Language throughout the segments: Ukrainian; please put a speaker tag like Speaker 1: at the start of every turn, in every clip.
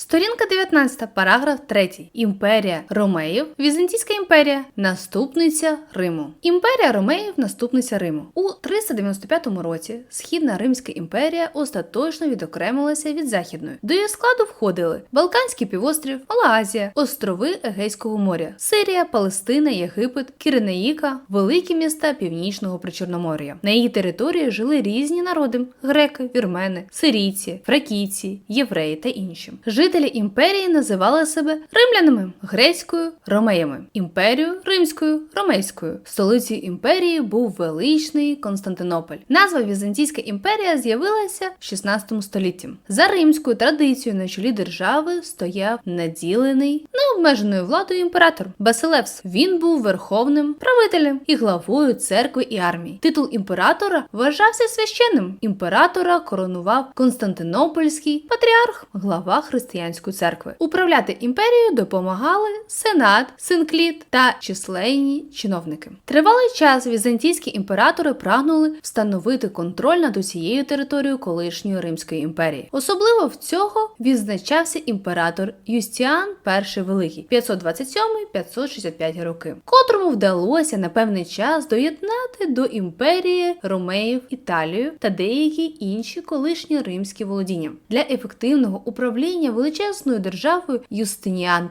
Speaker 1: Сторінка 19, параграф 3. Імперія Ромеїв, Візантійська імперія, наступниця Риму. Імперія Ромеїв, наступниця Риму. У 395 році Східна Римська імперія остаточно відокремилася від західної. До її складу входили Балканський півострів, Мала Азія, острови Егейського моря, Сирія, Палестина, Єгипет, Кіренеїка, великі міста Північного Причорномор'я. На її території жили різні народи: греки, вірмени, сирійці, фракійці, євреї та інші. Жителі імперії називали себе римлянами, грецькою ромеями, імперію римською ромейською. Столицею імперії був величний Константинополь. Назва Візантійська імперія з'явилася в 16 столітті. За римською традицією на чолі держави стояв наділений необмеженою владою імператор Басилевс. Він був верховним правителем і главою церкви і армії. Титул імператора вважався священним. Імператора коронував Константинопольський патріарх, глава християнської церкви. Управляти імперією допомагали сенат, синкліт та численні чиновники. Тривалий час візантійські імператори прагнули встановити контроль над усією територією колишньої Римської імперії. Особливо в цього відзначався імператор Юстіан І Великий 527-565 роки, котрому вдалося на певний час доєднати до імперії Ромеїв Італію та деякі інші колишні римські володіння. Для ефективного управління величезною державою Юстиніан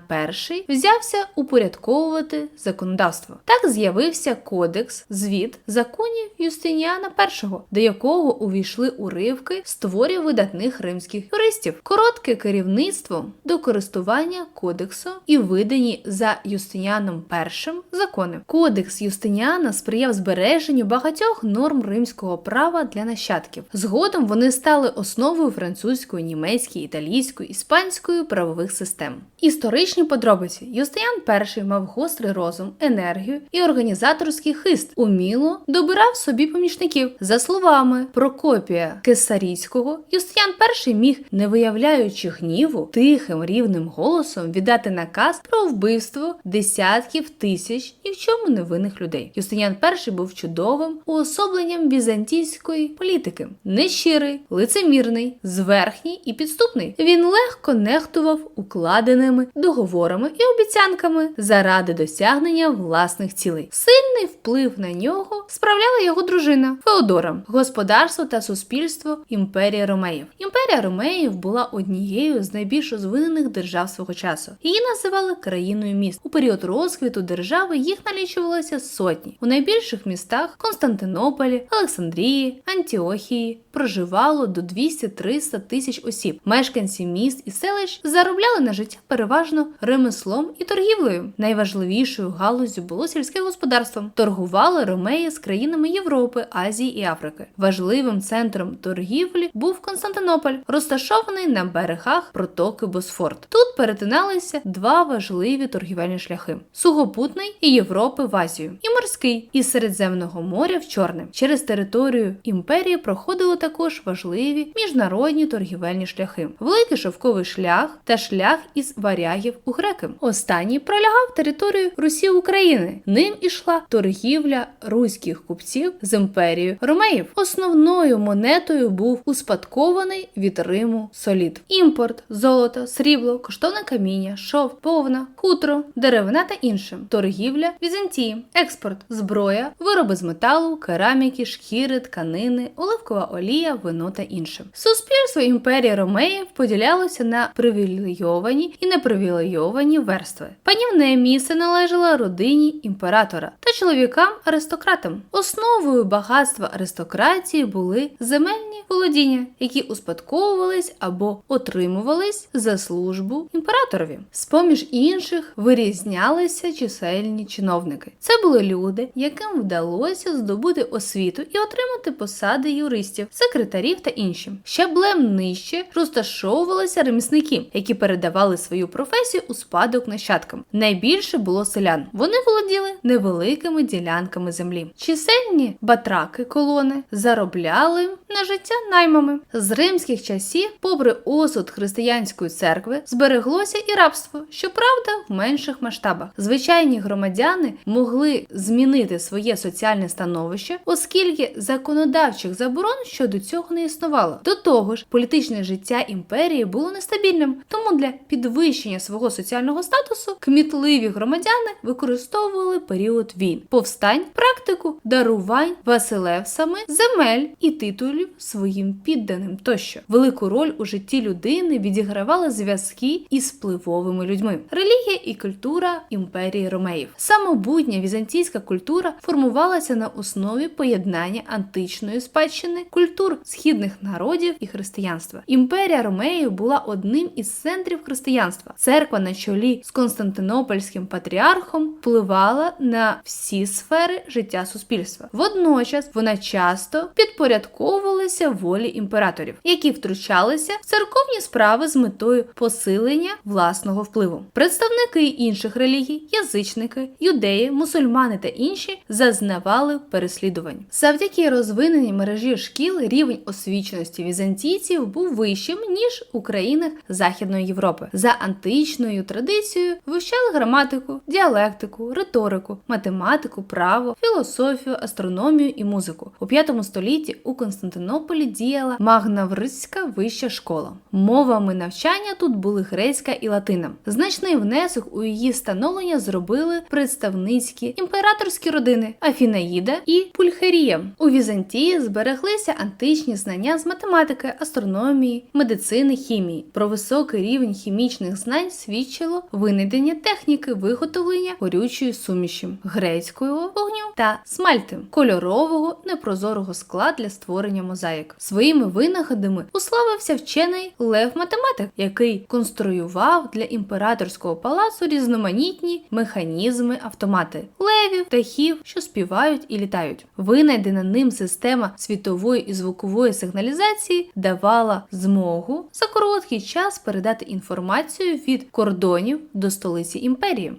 Speaker 1: І взявся упорядковувати законодавство. Так з'явився кодекс звіт законів Юстиніана І, до якого увійшли уривки з творів видатних римських юристів, коротке керівництво до користування кодексу і видані за Юстиніаном І закони. Кодекс Юстиніана сприяв збереженню багатьох норм римського права для нащадків. Згодом вони стали основою французької, німецької, італійської, іспанської правових систем. Історичні подробиці Юстиніан І мав гострий розум, енергію і організаторський хист, уміло добирав собі помічників. За словами Прокопія Кесарійського, Юстиніан І міг, не виявляючи гніву, тихим рівним голосом віддати наказ про вбивство десятків тисяч ні в чому невинних людей. Юстиніан І був чудовим уособленням візантійської політики, нещирий, лицемірний, зверхній і підступний. Він легко нехтував укладеними договорами і обіцянками заради досягнення власних цілей. Сильний вплив на нього справляла його дружина Феодора, господарство та суспільство імперії Ромеїв. Імперія Ромеїв була однією з найбільш розвинених держав свого часу. Її називали країною міст. У період розквіту держави їх налічувалося сотні. У найбільших містах Константинополі, Олександрії, Антіохії проживало до 200-300 тисяч осіб. Мешканці міст і селищ заробляли на життя переважно ремеслом і торгівлею. Найважливішою галузю було сільське господарство. Торгували ромеї з країнами Європи, Азії і Африки. Важливим центром торгівлі був Константинополь, розташований на берегах протоки Босфорт. Тут перетиналися два важливі торгівельні шляхи: сухопутний і Європи в Азію, і морський із Середземного моря в Чорне. Через територію імперії проходили також важливі міжнародні торгівельні шляхи: великий шовковий шлях та шлях із варягів у греки. Останній пролягав територію Русі України. Ним ішла торгівля руських купців з імперією Ромеїв. Основною монетою був успадкований від Риму солід. Імпорт, золото, срібло, коштовне каміння, шов, повна, хутро, деревина та інше. Торгівля Візантії, експорт, зброя, вироби з металу, кераміки, шкіри, тканини, оливкова олія, вино та інше. Суспільство імперії Ромеїв поділялося на привілейовані і непривілейовані верстви. Панівне місце належало родині імператора та чоловікам-аристократам. Основою багатства аристократії були земельні володіння, які успадковувались або отримувались за службу імператорові. З поміж інших вирізнялися чисельні чиновники. Це були люди, яким вдалося здобути освіту і отримати посади юристів, секретарів та інші. Щаблем нижче розташовувалися ремісники, які передавали свою професію у спадок нащадкам. Найбільше було селян. Вони володіли невеликими ділянками землі. Чисельні батраки колони заробляли на життя наймами. З римських часів, попри осуд християнської церкви, збереглося і рабство, щоправда, в менших масштабах. Звичайні громадяни могли змінити своє соціальне становище, оскільки законодавчих заборон щодо цього не існувало. До того ж, політичне життя імперії було нестабільним стабільним. Тому для підвищення свого соціального статусу кмітливі громадяни використовували період війн, повстань, практику дарувань Василевсами, земель і титулів своїм підданим тощо. Велику роль у житті людини відігравали зв'язки із впливовими людьми, релігія і культура імперії Ромеїв. Самобутня візантійська культура формувалася на основі поєднання античної спадщини, культур східних народів і християнства. Імперія Ромеїв була одним із центрів християнства. Церква на чолі з Константинопольським патріархом впливала на всі сфери життя суспільства. Водночас вона часто підпорядковувалася волі імператорів, які втручалися в церковні справи з метою посилення власного впливу. Представники інших релігій, язичники, юдеї, мусульмани та інші зазнавали переслідувань. Завдяки розвиненій мережі шкіл рівень освіченості візантійців був вищим ніж у країнах Західної Європи. За античною традицією вивчали граматику, діалектику, риторику, математику, право, філософію, астрономію і музику. У 5 столітті у Константинополі діяла Магнаврицька вища школа. Мовами навчання тут були грецька і латина. Значний внесок у її становлення зробили представницькі імператорські родини Афінаїда і Пульхерія. У Візантії збереглися античні знання з математики, астрономії, медицини, хімії. Високий рівень хімічних знань свідчило винайдення техніки виготовлення горючої суміші грецького вогню та смальти кольорового непрозорого скла для створення мозаїк. Своїми винаходами уславився вчений Лев Математик, який конструював для імператорського палацу різноманітні механізми автомати левів, птахів, що співають і літають. Винайдена ним система світової і звукової сигналізації давала змогу за короткий час передати інформацію від кордонів до столиці імперії.